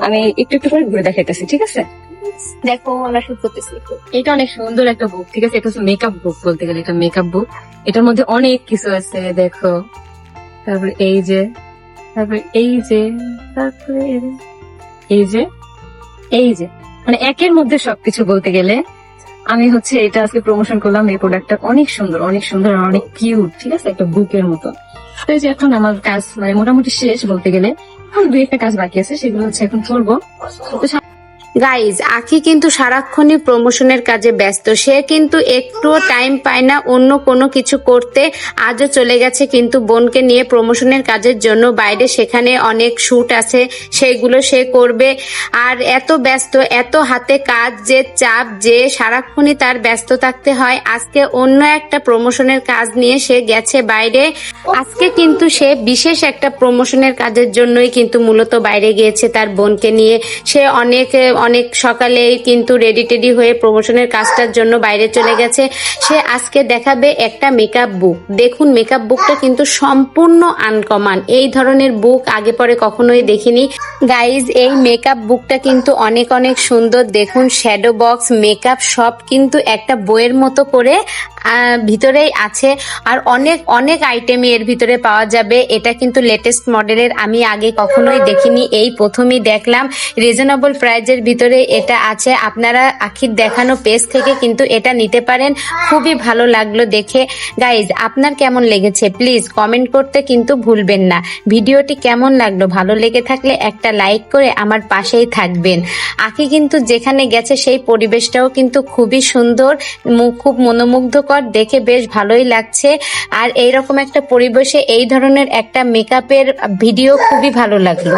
আমি একটু একটু করে ঘুরে দেখাইতেছি ঠিক আছে? দেখো আমরা শুট করতেছি। এটা অনেক সুন্দর একটা বুক ঠিক আছে? এটা হচ্ছে মেকআপ বুক বলতে গেলে এটা মেকআপ বুক এটার মধ্যে অনেক কিছু আছে দেখো। তারপরে এই যে তারপরে এই যে তারপরে এই যে, এই যে এই যে। মানে একের মধ্যে সবকিছু বলতে গেলে আমি হচ্ছে এটা আজকে প্রমোশন করলাম এই প্রোডাক্টটা অনেক সুন্দর অনেক সুন্দর আর অনেক কিউট ঠিক আছে? একটা বুকের মতো। তো যে এখন আমার কাজ মানে মোটামুটি শেষ বলতে গেলে। এখন দুই একটা কাজ বাকি আছে, সেগুলো হচ্ছে এখন করব গাইজ আখি কিন্তু সারাক্ষণই প্রমোশনের কাজে ব্যস্ত। সে কিন্তু একটুও টাইম পায় না, অন্য কোনো কিছু করতে। আজও চলে গেছে কিন্তু বোনকে নিয়ে প্রমোশনের কাজের জন্য। বাইরে সেখানে অনেক শুট আছে সেইগুলো সে করবে। আর এত ব্যস্ত, এত হাতে কাজ, যে চাপ, যে সারাক্ষণই তার ব্যস্ত থাকতে হয়। আজকে অন্য একটা প্রমোশনের কাজ নিয়ে সে গেছে বাইরে। আজকে কিন্তু সে বিশেষ একটা প্রমোশনের কাজের জন্যই কিন্তু মূলত বাইরে গিয়েছে তার বোনকে নিয়ে। সে অনেক অনেক সকালেই কিন্তু রেডি টেডি হয়ে প্রমোশনের কাজটার জন্য বাইরে চলে গেছে। সে আজকে দেখাবে একটা মেকআপ বুক দেখুন মেকআপ বুকটা কিন্তু সম্পূর্ণ আনকমান এই ধরনের বুক আগে পরে কখনোই দেখিনি। গাইজ এই মেকআপ বুকটা কিন্তু অনেক অনেক সুন্দর। দেখুন শ্যাডো বক্স মেকআপ সব কিন্তু একটা বইয়ের মতো করে ভিতরেই আছে। আর অনেক অনেক আইটেমই এর ভিতরে পাওয়া যাবে। এটা কিন্তু লেটেস্ট মডেলের আমি আগে কখনোই দেখিনি। এই প্রথমেই দেখলাম। রিজনেবল প্রাইজের ভিতরে এটা আছে। আপনারা আখির দেখানো পেজ থেকে কিন্তু এটা নিতে পারেন। খুবই ভালো লাগল দেখে। গাইজ আপনার কেমন লেগেছে? প্লিজ কমেন্ট করতে কিন্তু ভুলবেন না। ভিডিওটি কেমন লাগল? ভালো লেগে থাকলে একটা লাইক করে আমার পাশেই থাকবেন। আখি কিন্তু যেখানে গেছে সেই পরিবেশটাও কিন্তু খুবই সুন্দর খুব মনোমুগ্ধকর। দেখে বেশ ভালোই লাগছে। আর এইরকম একটা পরিবেশে এই ধরনের একটা মেকআপের ভিডিও খুবই ভালো লাগল।